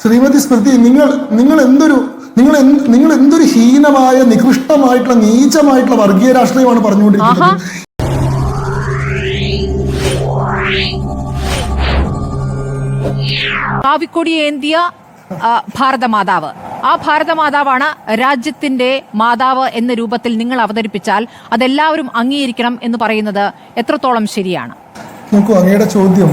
ശ്രീമതി സ്മൃതി നിങ്ങൾ നിങ്ങൾ എന്തൊരു നിങ്ങൾ നിങ്ങൾ എന്തൊരു ഹീനമായ നികൃഷ്ടമായിട്ടുള്ള നീചമായിട്ടുള്ള വർഗീയ രാഷ്ട്രീയമാണ് പറഞ്ഞുകൊണ്ടിരിക്കുന്നത്. കാവിക്കൊടി ഏന്തിയ ഭാരതമാതാവ്. ആ ഭാരതമാതാവാണ് രാജ്യത്തിന്റെ മാതാവ് എന്ന രൂപത്തിൽ നിങ്ങൾ അവതരിപ്പിച്ചാൽ അതെല്ലാവരും അംഗീകരിക്കണം എന്ന് പറയുന്നത് എത്രത്തോളം ശരിയാണ്? നോക്കൂ അങ്ങയുടെ ചോദ്യം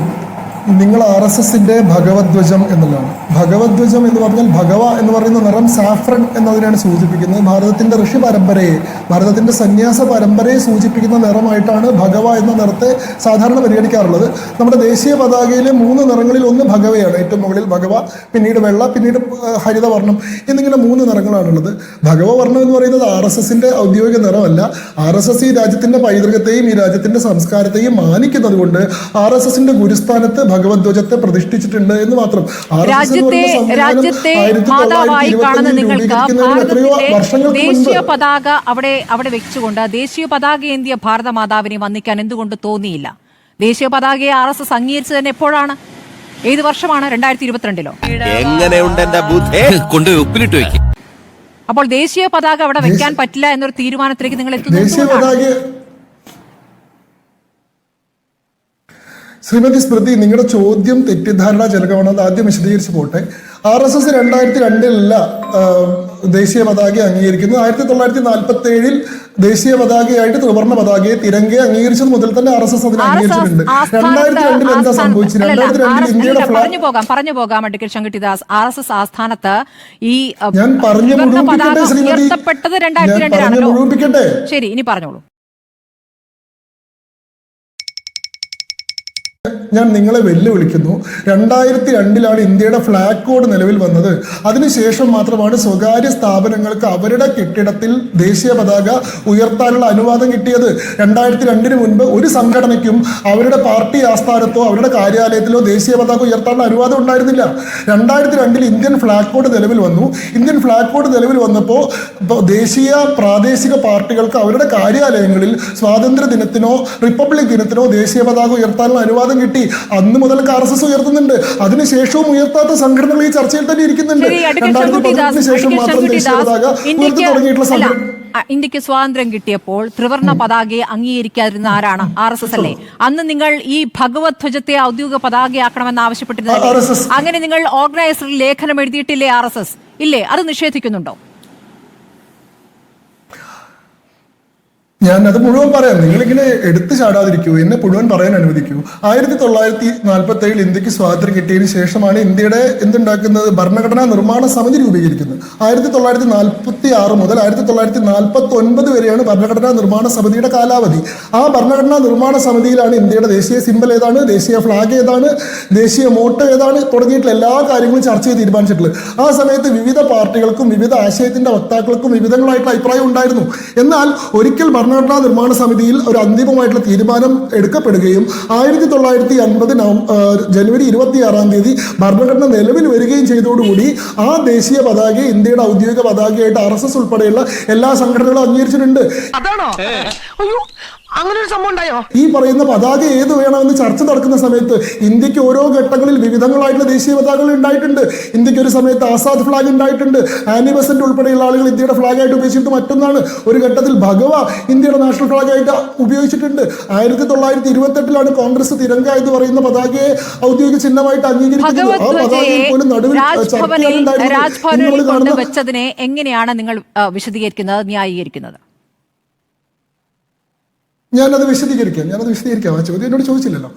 നിങ്ങൾ ആർ എസ് എസിന്റെ ഭഗവത്വജം എന്നുള്ളതാണ്. ഭഗവത്വജം എന്ന് പറഞ്ഞാൽ ഭഗവ എന്ന് പറയുന്ന നിറം സാഫ്രൻ എന്നതിനാണ് സൂചിപ്പിക്കുന്നത്. ഭാരതത്തിന്റെ ഋഷി പരമ്പരയെ ഭാരതത്തിന്റെ സന്യാസ പരമ്പരയെ സൂചിപ്പിക്കുന്ന നിറമായിട്ടാണ് ഭഗവ എന്ന നിറത്തെ സാധാരണ പരിഗണിക്കാറുള്ളത്. നമ്മുടെ ദേശീയ പതാകയിലെ മൂന്ന് നിറങ്ങളിൽ ഒന്ന് ഭഗവയാണ്. ഏറ്റവും മുകളിൽ ഭഗവ പിന്നീട് വെള്ള പിന്നീട് ഹരിതവർണം ഹരിതവർണം എന്നിങ്ങനെ മൂന്ന് നിറങ്ങളാണുള്ളത്. ഭഗവ എന്ന് പറയുന്നത് ആർ എസ് എസിന്റെ ഔദ്യോഗിക നിറമല്ല. ആർ എസ് എസ് ഈ രാജ്യത്തിന്റെ പൈതൃകത്തെയും ഈ രാജ്യത്തിന്റെ സംസ്കാരത്തെയും മാനിക്കുന്നത് കൊണ്ട് ആർ എസ് എസിന്റെ ഗുരുസ്ഥാനത്ത് ഭഗവധ്വജത്തെ പ്രതിഷ്ഠിച്ചിട്ടുണ്ട് എന്ന് മാത്രം. രാജ്യത്തെ രാജ്യത്തെ മാതാവായി കാണുന്ന നിങ്ങൾക്ക് ഭാരതത്തിന്റെ ദേശീയ പതാക അവിടെ അവിടെ വെച്ചുകൊണ്ട് ദേശീയ പതാക ഏന്തിയ ഭാരത മാതാവിനെ വന്ദിക്കാൻ എന്തുകൊണ്ട് തോന്നിയില്ല? ദേശീയ പതാകയെ ആർ എസ് എസ് അംഗീകരിച്ചത് തന്നെ എപ്പോഴാണ്? ഏത് വർഷമാണ്? രണ്ടായിരത്തി ഇരുപത്തിരണ്ടിലോ എങ്ങനെയുണ്ട് എന്റെ ബുദ്ധി? കൊണ്ട് ഉപ്പിലിട്ട് വെക്കും. അപ്പോൾ ദേശീയ പതാക അവിടെ വെക്കാൻ പറ്റില്ല എന്നൊരു തീരുമാനത്തിലേക്ക് നിങ്ങൾ എത്തുന്നത് ദേശീയ എന്തുകൊണ്ടാണ്? പതാക ശ്രീമതി സ്മൃതി നിങ്ങളുടെ ചോദ്യം തെറ്റിദ്ധാരണാജനകമാണ് അത് ആദ്യം വിശദീകരിച്ച് പോട്ടെ. ആർ എസ് എസ് രണ്ടായിരത്തി രണ്ടിലല്ല ദേശീയ പതാക അംഗീകരിക്കുന്നത്. ആയിരത്തി തൊള്ളായിരത്തി നാൽപ്പത്തി ഏഴിൽ ദേശീയ പതാകയായിട്ട് ത്രിവർണ പതാകയെ തിരങ്കെ അംഗീകരിച്ചത് മുതൽ തന്നെ ആർ എസ് എസ് അതിനെ അംഗീകരിച്ചിട്ടുണ്ട്. രണ്ടായിരത്തി രണ്ടിൽ എന്താ സംഭവിച്ചത്? രണ്ടായിരത്തി രണ്ടിൽ ഇന്ത്യയുടെ പറഞ്ഞു പോകാം പറഞ്ഞു പോകാം advocate Shankattidas R S S ആസ്ഥാനത്ത് ഈ ഞാൻ പറഞ്ഞു മുഴുവിപ്പിക്കട്ടെ ശ്രീമതി? ഞാൻ പറഞ്ഞു മുഴുവിപ്പിക്കട്ടെ? ശരി ഇനി പറഞ്ഞോളൂ. ഞാൻ നിങ്ങളെ വെല്ലുവിളിക്കുന്നു. രണ്ടായിരത്തി രണ്ടിലാണ് ഇന്ത്യയുടെ ഫ്ലാഗ് കോഡ് നിലവിൽ വന്നത്. അതിനുശേഷം മാത്രമാണ് സ്വകാര്യ സ്ഥാപനങ്ങൾക്ക് അവരുടെ കെട്ടിടത്തിൽ ദേശീയ പതാക ഉയർത്താനുള്ള അനുവാദം കിട്ടിയത്. രണ്ടായിരത്തി രണ്ടിന് മുൻപ് ഒരു സംഘടനയ്ക്കും അവരുടെ പാർട്ടി ആസ്ഥാനത്തോ അവരുടെ കാര്യാലയത്തിലോ ദേശീയ പതാക ഉയർത്താനുള്ള അനുവാദം ഉണ്ടായിരുന്നില്ല. രണ്ടായിരത്തി രണ്ടിൽ ഇന്ത്യൻ ഫ്ലാഗ് കോഡ് നിലവിൽ വന്നു. ഇന്ത്യൻ ഫ്ലാഗ് കോഡ് നിലവിൽ വന്നപ്പോൾ ദേശീയ പ്രാദേശിക പാർട്ടികൾക്ക് അവരുടെ കാര്യാലയങ്ങളിൽ സ്വാതന്ത്ര്യ ദിനത്തിനോ റിപ്പബ്ലിക് ദിനത്തിനോ ദേശീയ പതാക ഉയർത്താനുള്ള അനുവാദം കിട്ടി. അന്ന് മുതൽ ആർ എസ് എസ് ഉയർത്തുന്നുണ്ട്. അതിനുശേഷവും ഉയർത്താത്ത സംഘടനകൾ ഈ ചർച്ചയിൽ തന്നെ ഇരിക്കുന്നുണ്ട്. രണ്ടായിരത്തി പതിനെട്ടിന് ശേഷം മാത്രം ദേശീയ പതാക ഉയർത്തി തുടങ്ങിയിട്ടുള്ള സംഘടന. ഇന്ത്യയ്ക്ക് സ്വാതന്ത്ര്യം കിട്ടിയപ്പോൾ ത്രിവർണ പതാകയെ അംഗീകരിക്കാതിരുന്ന ആരാണ്? ആർ എസ് എസ് അല്ലേ? അന്ന് നിങ്ങൾ ഈ ഭഗവത് ധ്വജത്തെ ഔദ്യോഗിക പതാകയാക്കണമെന്ന് ആവശ്യപ്പെട്ടിരുന്നു ആവശ്യപ്പെട്ടിരുന്നല്ലേ അങ്ങനെ നിങ്ങൾ ഓർഗനൈസറിൽ ലേഖനം എഴുതിയിട്ടില്ലേ ആർ എസ് എസ് ഇല്ലേ? അത് നിഷേധിക്കുന്നുണ്ടോ? ഞാൻ അത് മുഴുവൻ പറയാം. നിങ്ങളിങ്ങനെ എടുത്തു ചാടാതിരിക്കൂ. എന്നെ മുഴുവൻ പറയാൻ അനുവദിക്കൂ. ആയിരത്തി തൊള്ളായിരത്തി നാൽപ്പത്തി ഏഴിൽ ഇന്ത്യയ്ക്ക് സ്വാതന്ത്ര്യം കിട്ടിയതിന് ശേഷമാണ് ഇന്ത്യയുടെ എന്തുണ്ടാക്കുന്നത്? ഭരണഘടനാ നിർമ്മാണ സമിതി രൂപീകരിക്കുന്നത്. ആയിരത്തി തൊള്ളായിരത്തി നാൽപ്പത്തി ആറ് മുതൽ ആയിരത്തി തൊള്ളായിരത്തി നാൽപ്പത്തി ഒൻപത് വരെയാണ് ഭരണഘടനാ നിർമ്മാണ സമിതിയുടെ കാലാവധി. ആ ഭരണഘടനാ നിർമ്മാണ സമിതിയിലാണ് ഇന്ത്യയുടെ ദേശീയ സിമ്പൽ ഏതാണ്? ദേശീയ ഫ്ലാഗ് ഏതാണ്? ദേശീയ മോട്ടോ ഏതാണ്? തുടങ്ങിയിട്ടുള്ള എല്ലാ കാര്യങ്ങളും ചർച്ച ചെയ്ത് തീരുമാനിച്ചിട്ടുള്ളത്. ആ സമയത്ത് വിവിധ പാർട്ടികൾക്കും വിവിധ ആശയത്തിന്റെ വക്താക്കൾക്കും വിവിധങ്ങളായിട്ടുള്ള അഭിപ്രായം ഉണ്ടായിരുന്നു. എന്നാൽ ഒരിക്കൽ ഭരണഘടനാ നിർമ്മാണ സമിതിയിൽ ഒരു അന്തിമമായിട്ടുള്ള തീരുമാനം എടുക്കപ്പെടുകയും ആയിരത്തി തൊള്ളായിരത്തി അൻപത് ജനുവരി ഇരുപത്തി ആറാം തീയതി ഭരണഘടന നിലവിൽ വരികയും ചെയ്തതോടുകൂടി ആ ദേശീയ പതാകയെ ഇന്ത്യയുടെ ഔദ്യോഗിക പതാകയായിട്ട് ആർ എസ് എസ് ഉൾപ്പെടെയുള്ള എല്ലാ സംഘടനകളും അംഗീകരിച്ചിട്ടുണ്ട്. അതാണോ? അയ്യോ. അങ്ങനെ ഒരു സംഭവം ഉണ്ടായോ? ഈ പറയുന്ന പതാക ഏത് വേണമെന്ന് ചർച്ച നടക്കുന്ന സമയത്ത് ഇന്ത്യയ്ക്ക് ഓരോ ഘട്ടങ്ങളിൽ വിവിധങ്ങളായിട്ടുള്ള ദേശീയ പതാകകൾ ഉണ്ടായിട്ടുണ്ട്. ഇന്ത്യയ്ക്ക് ഒരു സമയത്ത് ആസാദ് ഫ്ലാഗ് ഉണ്ടായിട്ടുണ്ട്. ആനി ബസന്റ് ഉൾപ്പെടെയുള്ള ആളുകൾ ഇന്ത്യയുടെ ഫ്ലാഗായിട്ട് ഉപയോഗിച്ചിട്ട് മറ്റൊന്നാണ്. ഒരു ഘട്ടത്തിൽ ഭഗവ ഇന്ത്യയുടെ നാഷണൽ ഫ്ലാഗായിട്ട് ഉപയോഗിച്ചിട്ടുണ്ട്. ആയിരത്തി തൊള്ളായിരത്തി ഇരുപത്തെട്ടിലാണ് കോൺഗ്രസ് തിരങ്ക എന്ന് പറയുന്ന പതാകയെ ഔദ്യോഗിക ചിഹ്നമായിട്ട് അംഗീകരിക്കുന്നത്. ആ ഭഗവത് പതാകയിൽ പോലും നടുവിൽ രാജ്ഭവനിൽ എങ്ങനെയാണ് നിങ്ങൾ വിശദീകരിക്കുന്നത് ന്യായീകരിക്കുന്നത്? ഞാനത് വിശദീകരിക്കാം. ഞാനത് വിശദീകരിക്കാം. ആ ചോദ്യം എന്നോട് ചോദിച്ചില്ലല്ലോ.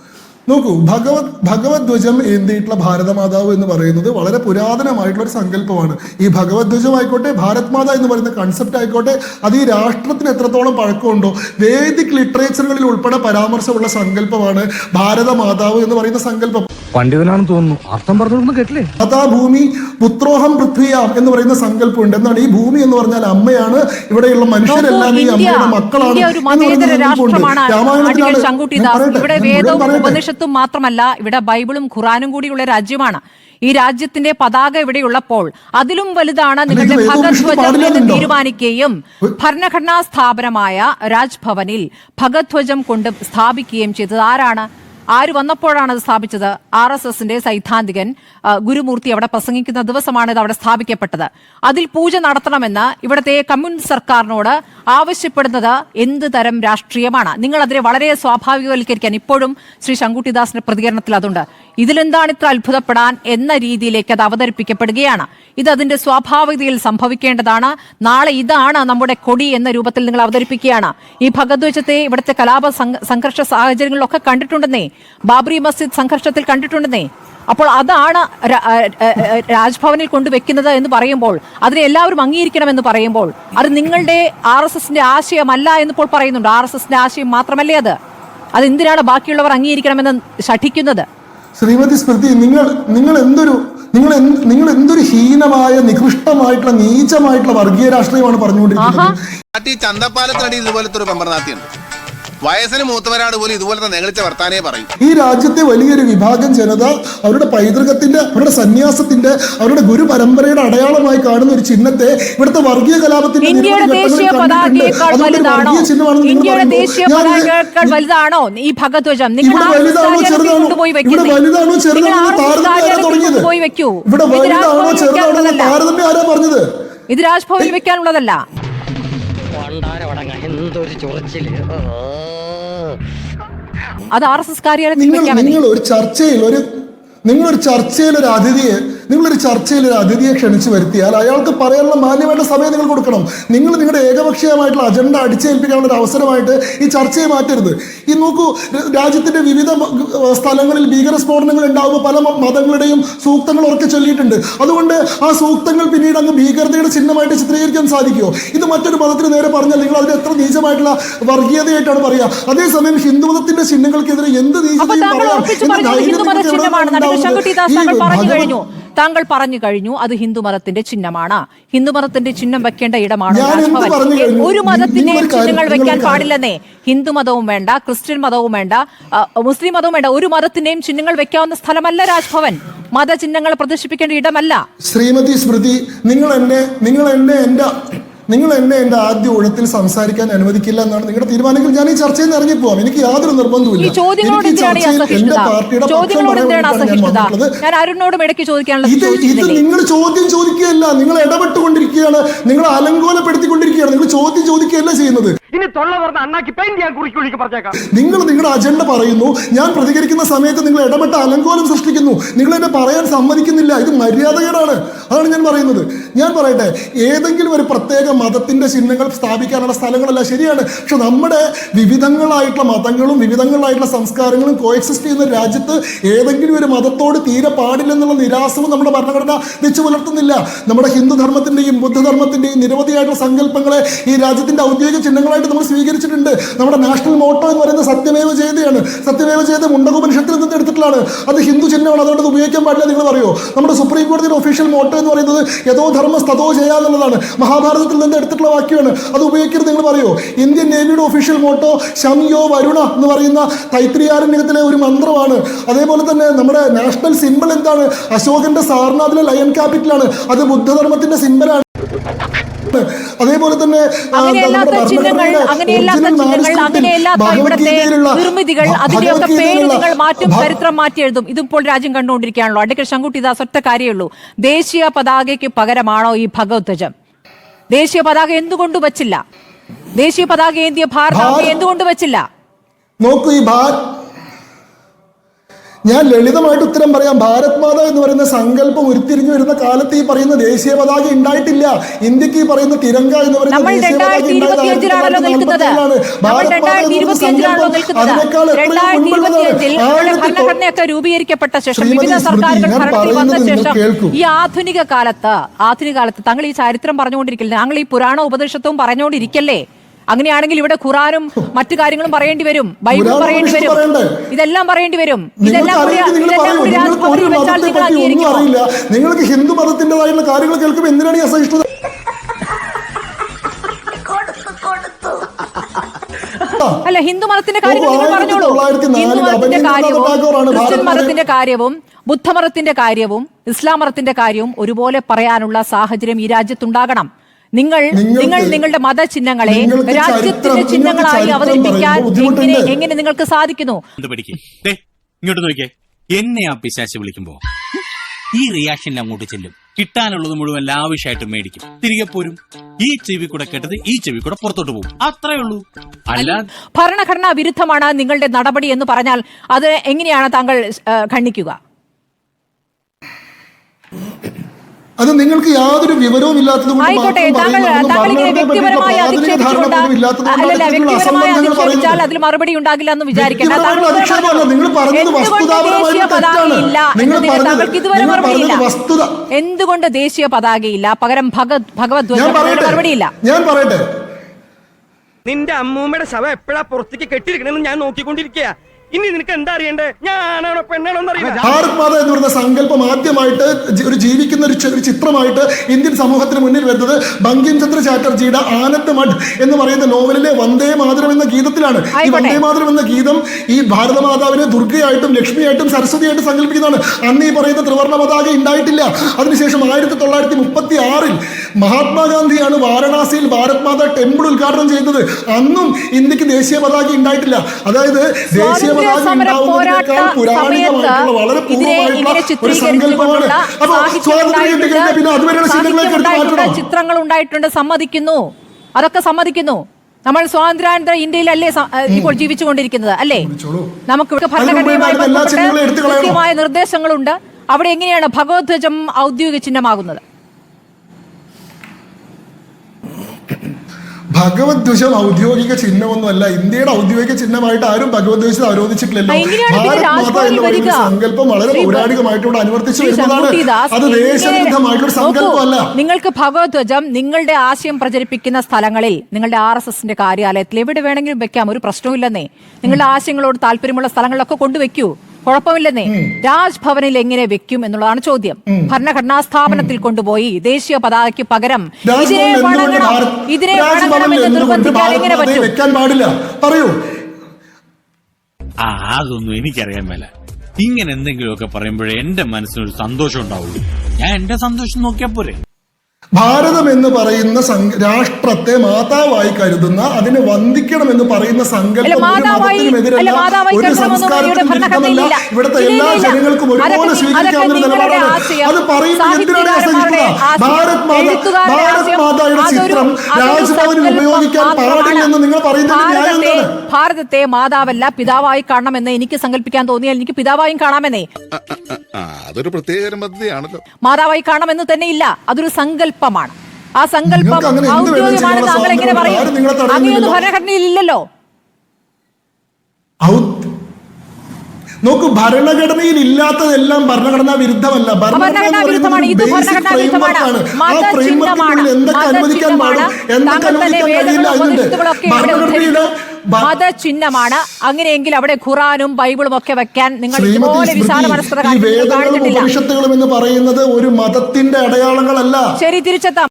നോക്കൂ ഭഗവത് ഭഗവത് ധ്വജം ഏന്തിയിട്ടുള്ള ഭാരതമാതാവ് എന്ന് പറയുന്നത് വളരെ പുരാതനമായിട്ടുള്ള ഒരു സങ്കല്പമാണ്. ഈ ഭഗവത് ധ്വജം ആയിക്കോട്ടെ ഭാരത് മാത എന്ന് പറയുന്ന കൺസെപ്റ്റ് ആയിക്കോട്ടെ അത് ഈ രാഷ്ട്രത്തിന് എത്രത്തോളം പഴക്കമുണ്ടോ വേദിക് ലിറ്ററേച്ചറുകളിൽ ഉൾപ്പെടെ പരാമർശമുള്ള സങ്കല്പമാണ് ഭാരതമാതാവ് എന്ന് പറയുന്ന സങ്കല്പം. പണ്ഡിതനാണെന്ന് തോന്നുന്നു. അർത്ഥം പറഞ്ഞൊന്നും കേട്ടില്ലേ? മാതാ ഭൂമി പുത്രോഹം പൃഥ്വിയാം എന്ന് പറയുന്ന സങ്കല്പമുണ്ട്. എന്നാണ് ഈ ഭൂമി എന്ന് പറഞ്ഞാൽ അമ്മയാണ്. ഇവിടെയുള്ള മനുഷ്യരെല്ലാം ഈ അമ്മയുടെ മക്കളാണ് രാമായണത്തിലാണ് ഉപനിഷത്തും മാത്രമല്ല ഇവിടെ ബൈബിളും ഖുറാനും കൂടിയുള്ള രാജ്യമാണ്. ഈ രാജ്യത്തിന്റെ പതാക ഇവിടെയുള്ളപ്പോൾ അതിലും വലുതാണ് നിങ്ങളുടെ വേദവും ഭഗത് ഉപനിഷത്തും ധ്വജം എന്ന് തീരുമാനിക്കുകയും ഭരണഘടനാ സ്ഥാപനമായ രാജ്ഭവനിൽ ഭഗത് ധ്വജം കൊണ്ട് സ്ഥാപിക്കുകയും ചെയ്തത് ആരാണ്? ആര് വന്നപ്പോഴാണ് അത് സ്ഥാപിച്ചത്? ആർ എസ് എസിന്റെ സൈദ്ധാന്തികൻ ഗുരുമൂർത്തി അവിടെ പ്രസംഗിക്കുന്ന ദിവസമാണ് ഇത് അവിടെ സ്ഥാപിക്കപ്പെട്ടത്. അതിൽ പൂജ നടത്തണമെന്ന് ഇവിടുത്തെ കമ്മ്യൂണിസ്റ്റ് സർക്കാരിനോട് ആവശ്യപ്പെടുന്നത് എന്ത് തരം രാഷ്ട്രീയമാണ്? നിങ്ങൾ അതിനെ വളരെ സ്വാഭാവികവൽക്കരിക്കാൻ ഇപ്പോഴും ശ്രീ ശങ്കുട്ടിദാസിന്റെ പ്രതികരണത്തിൽ അതുണ്ട്. ഇതിലെന്താണ് ഇത്ര അത്ഭുതപ്പെടാൻ എന്ന രീതിയിലേക്ക് അത് അവതരിപ്പിക്കപ്പെടുകയാണ്. ഇത് അതിന്റെ സ്വാഭാവികതയിൽ സംഭവിക്കേണ്ടതാണ്. നാളെ ഇതാണ് നമ്മുടെ കൊടി എന്ന രൂപത്തിൽ നിങ്ങൾ അവതരിപ്പിക്കുകയാണ്. ഈ ഭഗദ്വജത്തെ ഇവിടുത്തെ കലാപ സംഘർഷ സാഹചര്യങ്ങളിലൊക്കെ കണ്ടിട്ടുണ്ടെന്നേ. ബാബ്രി മസ്ജിദ് സംഘർഷത്തിൽ കണ്ടിട്ടുണ്ടെന്നേ. അപ്പോൾ അതാണ് രാജ്ഭവനിൽ കൊണ്ടുവെക്കുന്നത് എന്ന് പറയുമ്പോൾ അതിനെ എല്ലാവരും അംഗീകരിക്കണമെന്ന് പറയുമ്പോൾ അത് നിങ്ങളുടെ ആർ എസ് എസിന്റെ ആശയമല്ല എന്നിപ്പോൾ പറയുന്നുണ്ട്. ആർ എസ് എസിന്റെ ആശയം മാത്രമല്ലേ അത്? അത് എന്തിനാണ് ബാക്കിയുള്ളവർ അംഗീകരിക്കണമെന്ന് ശഠിക്കുന്നത്? ശ്രീമതി സ്മൃതി നിങ്ങൾ നിങ്ങൾ എന്തൊരു നിങ്ങൾ എന്ത്- നിങ്ങൾ എന്തൊരു ഹീനമായ നികൃഷ്ടമായിട്ടുള്ള നീചമായിട്ടുള്ള വർഗീയ രാഷ്ട്രീയമാണ് പറഞ്ഞുകൊണ്ടിരിക്കുന്നത്. ചന്തപ്പാലത്തിനടിയിൽ ഇതുപോലത്തെ ഒരു പമ്പർനാത്തിയുണ്ട് വയസ്സിന് മൂത്തവരാട് പോലും ഇതുപോലത്തെ നെകളിച്ച വർത്താനേ പറയും. ഈ രാജ്യത്തെ വലിയൊരു വിഭാഗം ജനത അവരുടെ പൈതൃകത്തിന്റെ അവരുടെ സന്യാസത്തിന്റെ അവരുടെ ഗുരു പരമ്പരയുടെ അടയാളമായി കാണുന്ന ഒരു ചിഹ്നത്തെ ഇവിടുത്തെ വർഗീയ കലാപത്തിന്റെ വലുതാണോ? ഈ നിങ്ങൾ വലുതാണോ ചെറുതാണോ? താരതമ്യം ആരാ കാര്യത്തിൽ തുടങ്ങിയത്? ഇവിടെ ഇത് വലുതാണോ രാജ്ഭവനിൽ ചെറുതാണോ വെക്കാനുള്ളതല്ല താരതമ്യം ആരാ പറഞ്ഞത്? ഇത് രാജ്ഭവനിൽ വെക്കാനുള്ളതല്ല. എന്തൊരു ചൊറച്ചിൽ അത് ആർ എസ് എസ് കാര്യാലയത്തിൽ നിങ്ങൾ ഒരു ചർച്ചയിൽ നിങ്ങൾ ഒരു ചർച്ചയിൽ ഒരു നിങ്ങളൊരു ചർച്ചയിൽ ഒരു അതിഥിയെ നിങ്ങളൊരു ചർച്ചയിൽ ഒരു അതിഥിയെ ക്ഷണിച്ചു വരുത്തിയാൽ അയാൾക്ക് പറയാനുള്ള മാന്യമായിട്ട് സമയം നിങ്ങൾ കൊടുക്കണം. നിങ്ങൾ നിങ്ങളുടെ ഏകപക്ഷീയമായിട്ടുള്ള അജണ്ട അടിച്ചേൽപ്പിക്കാനുള്ള ഒരു അവസരമായിട്ട് ഈ ചർച്ചയെ മാറ്റരുത്. ഈ നോക്കൂ രാജ്യത്തിന്റെ രാജ്യത്തിന്റെ വിവിധ സ്ഥലങ്ങളിൽ ഭീകര സ്ഫോടനങ്ങൾ ഉണ്ടാകുമ്പോൾ പല മതങ്ങളുടെയും സൂക്തങ്ങൾ ഉറക്കെ ചൊല്ലിയിട്ടുണ്ട്. അതുകൊണ്ട് ആ സൂക്തങ്ങൾ പിന്നീട് അങ്ങ് ഭീകരതയുടെ ചിഹ്നമായിട്ട് ചിത്രീകരിക്കാൻ സാധിക്കുമോ ഇത് മറ്റൊരു മതത്തിന് നേരെ പറഞ്ഞാൽ നിങ്ങൾ അതിന് എത്ര നീചമായിട്ടുള്ള വർഗീയതയായിട്ടാണ് പറയുക. അതേസമയം ഹിന്ദുമതത്തിന്റെ ചിഹ്നങ്ങൾക്കെതിരെ എന്ത് നീചതയും പറയാം താങ്കൾ പറഞ്ഞു കഴിഞ്ഞു അത് ഹിന്ദു മതത്തിന്റെ അത് ഹിന്ദുമതത്തിന്റെ ചിഹ്നമാണ് ഹിന്ദുമതത്തിന്റെ ചിഹ്നം വെക്കേണ്ട ഇടമാണ് രാജ്ഭവൻ. ഒരു മതത്തിന്റെ ചിഹ്നങ്ങൾ വെക്കാൻ പാടില്ലെന്നേ. ഹിന്ദു മതവും വേണ്ട ക്രിസ്ത്യൻ മതവും വേണ്ട മുസ്ലിം മതവും വേണ്ട. ഒരു മതത്തിന്റെയും ചിഹ്നങ്ങൾ വെക്കാവുന്ന സ്ഥലമല്ല രാജ്ഭവൻ. മതചിഹ്നങ്ങൾ പ്രദർശിപ്പിക്കേണ്ട ഇടമല്ല. ശ്രീമതി സ്മൃതി നിങ്ങൾ എന്നെ നിങ്ങൾ എന്നെ എന്റെ നിങ്ങൾ എന്നെ എന്റെ ആദ്യ ഊഴത്തിൽ സംസാരിക്കാൻ അനുവദിക്കില്ല എന്നാണ് നിങ്ങളുടെ തീരുമാനങ്ങൾ ഞാൻ ഈ ചർച്ചയിൽ നിന്ന് ഇറങ്ങിപ്പോവാം. എനിക്ക് യാതൊരു നിർബന്ധവുമില്ല. പാർട്ടിയുടെ പക്ഷം പറയാൻ ഇത് നിങ്ങൾ ചോദ്യം ചോദിക്കുകയല്ല. നിങ്ങൾ ഇടപെട്ടുകൊണ്ടിരിക്കുകയാണ്. നിങ്ങൾ അലങ്കോലപ്പെടുത്തിക്കൊണ്ടിരിക്കുകയാണ്. നിങ്ങൾ ചോദ്യം ചോദിക്കുകയല്ല ചെയ്യുന്നത്. ഇനി തൊള്ള പറഞ്ഞ അണ്ണാക്കി പെയിന്റ് ഞാൻ കുറിക്ക് കുറിക്ക് പറഞ്ഞേക്കാം. നിങ്ങൾ നിങ്ങളുടെ അജണ്ട പറയുന്നു ഞാൻ പ്രതികരിക്കുന്ന സമയത്ത് നിങ്ങൾ ഇടപെട്ട അലങ്കോലം സൃഷ്ടിക്കുന്നു. നിങ്ങൾ എന്നെ പറയാൻ സമ്മതിക്കുന്നില്ല ഇത് മര്യാദകേടാണ്. അതാണ് ഞാൻ പറയുന്നത്. ഞാൻ പറയട്ടെ ഏതെങ്കിലും ഒരു പ്രത്യേക മതത്തിന്റെ ചിഹ്നങ്ങൾ സ്ഥാപിക്കാനുള്ള സ്ഥലങ്ങളല്ല ശരിയാണ്. പക്ഷെ നമ്മുടെ വിവിധങ്ങളായിട്ടുള്ള മതങ്ങളും വിവിധങ്ങളായിട്ടുള്ള സംസ്കാരങ്ങളും കോഎക്സിസ്റ്റ് ചെയ്യുന്ന രാജ്യത്ത് ഏതെങ്കിലും ഒരു മതത്തോട് തീരെ പാടില്ലെന്നുള്ള നിരാസവും നമ്മുടെ ഭരണഘടന വെച്ച് പുലർത്തുന്നില്ല. നമ്മുടെ ഹിന്ദു ധർമ്മത്തിന്റെയും ബുദ്ധധർമ്മത്തിന്റെയും നിരവധിയായിട്ടുള്ള സങ്കല്പങ്ങളെ ഈ രാജ്യത്തിന്റെ ഔദ്യോഗിക ചിഹ്നങ്ങളായിട്ട് നമ്മൾ സ്വീകരിച്ചിട്ടുണ്ട്. നമ്മുടെ നാഷണൽ മോട്ടോ എന്ന് പറയുന്നത് സത്യമേവ ജയതയാണ് സത്യമേവ ജയത മുണ്ടകോപനിഷത്തിൽ നിന്ന് എടുത്തിട്ടുള്ളതാണ്. അത് ഹിന്ദു ചിഹ്നമാണ്. അതുകൊണ്ട് അത് ഉപയോഗിക്കാൻ പാടില്ല നിങ്ങൾ പറയോ നമ്മുടെ സുപ്രീം കോടതിയുടെ ഒഫീഷ്യൽ മോട്ടോ എന്ന് പറയുന്നത് യഥോ ധർമ്മ സ്ഥതോ ജയ എന്നുള്ളതാണ്. മഹാഭാരതത്തിൽ നിന്ന് എടുത്തിട്ടുള്ള വാക്യമാണ്. അത് ഉപയോഗിക്കരുത് നിങ്ങൾ പറയോ ഇന്ത്യൻ നേവിയുടെ ഒഫീഷ്യൽ മോട്ടോ ശംയോ വരുണ എന്ന് പറയുന്ന തൈത്രിയാരണ്യത്തിലെ ഒരു മന്ത്രമാണ്. അതേപോലെ തന്നെ നമ്മുടെ നാഷണൽ സിമ്പിൾ എന്താണ്? അശോകന്റെ സാർനാഥിലെ ലയൺ ക്യാപിറ്റലാണ് അത് ബുദ്ധധർമ്മത്തിന്റെ സിമ്പിളാണ് അതേപോലെ തന്നെ മാറ്റും ചരിത്രം മാറ്റി എഴുതും. ഇതിപ്പോൾ രാജ്യം കണ്ടുകൊണ്ടിരിക്കുകയാണല്ലോ. അഡ്വക്കേറ്റ് ശങ്കുട്ടിദാസ് ഒറ്റ കാര്യമുള്ളൂ ദേശീയ പതാകയ്ക്ക് പകരമാണോ ഈ ഭഗവത്വജം? ദേശീയ പതാക എന്തുകൊണ്ട് വച്ചില്ല? ദേശീയ പതാക ഏന്തിയ ഭാരത എന്തുകൊണ്ട് വെച്ചില്ല? നോക്കൂ ഈ ഭാ ഞാൻ ലളിതമായിട്ട് ഉത്തരം പറയാം. ഭാരത് മാത എന്ന് പറയുന്ന സങ്കല്പം ഉരുത്തിരിഞ്ഞു വരുന്ന കാലത്ത് ഈ പറയുന്ന ദേശീയ പതാക ഉണ്ടായിട്ടില്ല. ഇന്ത്യയ്ക്ക് ഈ പറയുന്ന തിരങ്ക എന്ന് പറയുന്ന ദേശീയ പതാക രണ്ടായിരത്തി ഉണ്ടായത് ഇരുപത്തിയഞ്ചിലാണല്ലോ നിൽക്കുന്നത്. 1947 നമ്മൾ ഭാരത് മാത രണ്ടായിരത്തി എന്ന് പറയുന്ന ഇരുപത്തിയഞ്ചിലാണല്ലോ സങ്കല്പം അതിനേക്കാൾ എത്രയോ രണ്ടായിരത്തി മുൻപുള്ളതാണ്. ഇരുപത്തിയഞ്ചിൽ നമ്മുടെ ആയിരത്തി തൊ- ഭരണഘടനയൊക്കെ രൂപീകരിക്കപ്പെട്ട ശേഷം വിവിധ സർക്കാരുകൾ ഭരണത്തിൽ വന്ന ശേഷം ഈ ആധുനിക കാലത്ത് ആധുനിക കാലത്ത് താങ്കൾ ഈ ചരിത്രം പറഞ്ഞുകൊണ്ടിരിക്കില്ല? താങ്കൾ ഈ പുരാണ ഉപദേശത്വവും പറഞ്ഞുകൊണ്ടിരിക്കല്ലേ? അങ്ങനെയാണെങ്കിൽ ഇവിടെ ഖുറാനും മറ്റു കാര്യങ്ങളും പറയേണ്ടി വരും ബൈബിൾ പറയേണ്ടി വരും. ഇതെല്ലാം പറയേണ്ടി വരും. ഇതെല്ലാം നിങ്ങൾക്ക് ഹിന്ദു കാര്യങ്ങൾ കേൾക്കുമ്പോൾ എന്തിനാണ് ഈ അസഹിഷ്ണുത അല്ല ഹിന്ദു മതത്തിന്റെ കാര്യം പറഞ്ഞോളൂ. 1904 ഹിന്ദു മതത്തിന്റെ കാര്യവും ക്രിസ്ത്യൻ മതത്തിന്റെ കാര്യവും ബുദ്ധമതത്തിന്റെ കാര്യവും ഇസ്ലാം മതത്തിന്റെ കാര്യവും ഒരുപോലെ പറയാനുള്ള സാഹചര്യം ഈ രാജ്യത്തുണ്ടാകണം. നിങ്ങൾ നിങ്ങൾ നിങ്ങളുടെ മതചിഹ്നങ്ങളെ രാജ്യത്തിന്റെ ചിഹ്നങ്ങളായി അവതരിപ്പിക്കാൻ എങ്ങനെ എങ്ങനെ നിങ്ങൾക്ക് സാധിക്കുന്നു? ഇങ്ങോട്ട് നോക്കിയേ. എന്നെ ആ പിശാശ് വിളിക്കുമ്പോ ഈ റിയാക്ഷനിൽ അങ്ങോട്ട് ചെല്ലും. കിട്ടാനുള്ളത് മുഴുവൻ ലാവിഷായിട്ട് മേടിക്കും. തിരികെ പോരും. ഈ ചെവി കൂടെ കേട്ടത് ഈ ചെവി കൂടെ പുറത്തോട്ട് പോകും. അത്രേ ഉള്ളൂ. അല്ല ഭരണഘടനാ വിരുദ്ധമാണ് നിങ്ങളുടെ നടപടി എന്ന് പറഞ്ഞാൽ അത് എങ്ങനെയാണ് താങ്കൾ ഖണ്ണിക്കുക ഖണ്ഡിക്കുക? അത് നിങ്ങൾക്ക് യാതൊരു വിവരവും ഇല്ലാത്തത് കൊണ്ട് അതിൽ മറുപടി ഉണ്ടാകില്ല എന്ന് വിചാരിക്കേണ്ട. നിങ്ങൾ പറഞ്ഞത് എന്തുകൊണ്ട് വസ്തുതാപരമായ ദേശീയ പതാകയില്ല നിങ്ങൾ എന്നതിന് ഇതുവരെ മറുപടിയില്ല വസ്തുത. എന്തുകൊണ്ട് ദേശീയ പതാകയില്ല പകരം ഭഗത് ഭഗവത് ഞാൻ പറയട്ടെ. മറുപടിയില്ല ഞാൻ പറയട്ടെ. നിന്റെ അമ്മൂമ്മയുടെ ശവം എപ്പോഴാ പുറത്തേക്ക് കെട്ടിയിരിക്കണെന്ന് ഞാൻ നോക്കിക്കൊണ്ടിരിക്കുക ഇനി നിനക്ക് എന്താ അറിയണ്ടേ? ഞാനാണോ പെണ്ണാണോ അറിയാം ഭാരത് മാത എന്ന് പറയുന്ന സങ്കല്പം ആദ്യമായിട്ട് ഒരു ജീവിക്കുന്ന ഒരു ചിത്രമായിട്ട് ഇന്ത്യൻ സമൂഹത്തിന് മുന്നിൽ വരുന്നത് ബങ്കിം ചന്ദ്ര ചാറ്റർജിയുടെ ആനന്ദ് മഠ് എന്ന് പറയുന്ന നോവലിലെ വന്ദേ മാതരം എന്ന ഗീതത്തിലാണ്. ഈ വന്ദേ മാതരം എന്ന ഗീതം ഈ ഭാരതമാതാവിനെ ദുർഗയായിട്ടും ലക്ഷ്മിയായിട്ടും സരസ്വതിയായിട്ടും സങ്കല്പിക്കുന്നതാണ്. അന്ന് ഈ പറയുന്ന ത്രിവർണ പതാക ഉണ്ടായിട്ടില്ല അതിനുശേഷം ആയിരത്തി തൊള്ളായിരത്തി മുപ്പത്തി ആറിൽ മഹാത്മാഗാന്ധിയാണ് വാരണാസിയിൽ ഭാരത് മാതാ ടെമ്പിൾ ഉദ്ഘാടനം ചെയ്തത്. അന്നും ഇന്ത്യയ്ക്ക് ദേശീയ പതാക ഉണ്ടായിട്ടില്ല അതായത് ദേശീയ സ്വാതന്ത്ര്യ പോരാട്ട സമയത്ത് ഇതിനെ ഇങ്ങനെ ചിത്രീകരിച്ചുകൊണ്ടുള്ള സാഹിത്യമുണ്ടായിട്ടുണ്ട് ചിത്രങ്ങൾ ഉണ്ടായിട്ടുണ്ട്. സമ്മതിക്കുന്നു. അതൊക്കെ സമ്മതിക്കുന്നു. നമ്മൾ സ്വാതന്ത്ര്യാനന്തര ഇന്ത്യയിലല്ലേ ഇപ്പോൾ ജീവിച്ചുകൊണ്ടിരിക്കുന്നത് അല്ലേ? നമുക്ക് ഭരണഘടനയുമായി ബന്ധപ്പെട്ട്. കൃത്യമായ നിർദ്ദേശങ്ങളുണ്ട്. അവിടെ എങ്ങനെയാണ് ഭഗവത്വജം ഔദ്യോഗിക ചിഹ്നമാകുന്നത്? ഭഗവത് ധ്വജം ഔദ്യോഗിക ചിഹ്നമൊന്നുമല്ല. ഇന്ത്യയുടെ ഔദ്യോഗിക ചിഹ്നമായിട്ട് ആരും ഭഗവത് ധ്വജത്തെ അവരോധിച്ചിട്ടില്ലല്ലോ. ഭാരത് മാത എന്ന് പറയുന്ന? സങ്കല്പം വളരെ പൗരാണികമായിട്ട് ഇവിടെ അനുവർത്തിച്ചു വരുന്നതാണ്. അത് ദേശവിരുദ്ധമായിട്ടൊരു സങ്കല്പമല്ല. നിങ്ങൾക്ക് ഭഗവത് ധ്വജം നിങ്ങളുടെ ആശയം പ്രചരിപ്പിക്കുന്ന സ്ഥലങ്ങളിൽ നിങ്ങളുടെ ആർ എസ് എസിന്റെ കാര്യാലയത്തിൽ എവിടെ വേണമെങ്കിലും വെക്കാം ഒരു പ്രശ്നവും ഇല്ലെന്നേ നിങ്ങളുടെ ആശയങ്ങളോട് താല്പര്യമുള്ള സ്ഥലങ്ങളിലൊക്കെ കൊണ്ടുവെക്കൂ കുഴപ്പമില്ലെന്നേ. രാജ്ഭവനിൽ എങ്ങനെ വെക്കും എന്നുള്ളതാണ് ചോദ്യം. ഭരണഘടനാ സ്ഥാപനത്തിൽ കൊണ്ടുപോയി ദേശീയ പതാകയ്ക്ക് പകരം ഇതിനെ ഇതിനെ നിർബന്ധിക്കാൻ എങ്ങനെ പറ്റും? വെക്കാൻ പാടില്ല. പറയൂ. ആ അതൊന്നും എനിക്കറിയാൻ മേല. ഇങ്ങനെ എന്തെങ്കിലുമൊക്കെ പറയുമ്പോഴേ എന്റെ മനസ്സിനൊരു സന്തോഷം ഉണ്ടാവുള്ളൂ. ഞാൻ എന്റെ സന്തോഷം നോക്കിയാ പോരെ. ഭാരതം എന്ന് പറയുന്ന രാഷ്ട്രത്തെ മാതാവായി കരുതുന്ന അതിനെ വന്ദിക്കണം എന്ന് പറയുന്ന സങ്കല്പം ഒരു കരുതണമെന്നൊന്നും വിരുദ്ധമല്ല ഇവിടുത്തെ എല്ലാ ജനങ്ങൾക്കും ഒരുപോലെ സ്വീകരിക്കാവുന്ന ഒരു നിലപാടാണ്. അത് പറയുമ്പോൾ എന്തിനാണ് ആശയം. ഭാരത് മാത ഭാരത് ആശയം. ചിത്രം രാജ്ഭവനിൽ ഉപയോഗിക്കാൻ പാടില്ലെന്ന് നിങ്ങൾ പറയുന്നതിന്റെ ഭാരതത്തെ ഭാരതത്തെ മാതാവല്ല പിതാവായി കാണണമെന്ന് എനിക്ക് സങ്കല്പിക്കാൻ തോന്നിയാൽ എനിക്ക് പിതാവായും കാണാമെന്നേ. അതൊരു പ്രത്യേക പദ്ധതിയാണല്ലോ. മാതാവായി കാണണമെന്ന് തന്നെ ഇല്ല അതൊരു സങ്കല്പമാണ് ആ സങ്കല്പം ഔദ്യോഗികമാണ് താങ്കൾ എങ്ങനെ പറയും അങ്ങനെയൊന്നും ഭരണഘടനയിൽ ഇല്ലല്ലോ നോക്കൂ ഭരണഘടനയിൽ ഇല്ലാത്തതെല്ലാം ഭരണഘടനാ വിരുദ്ധമല്ല ഭരണഘടന വിരുദ്ധമാണ്. ഇത് ഭരണഘടനാ വിരുദ്ധമാണ്. മതചിഹ്നമാണ്. എന്തൊക്കെ അനുവദിക്കാൻ പാടും. എന്തൊക്കെ അനുവദിക്കാൻ കഴിയില്ല എന്നുണ്ട് ഭരണഘടനയുടെ. മതചിഹ്നമാണ്. അങ്ങനെയെങ്കിൽ അവിടെ ഖുറാനും ബൈബിളും ഒക്കെ വെക്കാൻ നിങ്ങൾ ഇതുപോലെ വിശാല കാണിച്ചിട്ടില്ല എന്ന് പറയുന്നത് ഒരു മതത്തിന്റെ അടയാളങ്ങളല്ല. ശരി തിരിച്ചെത്താം.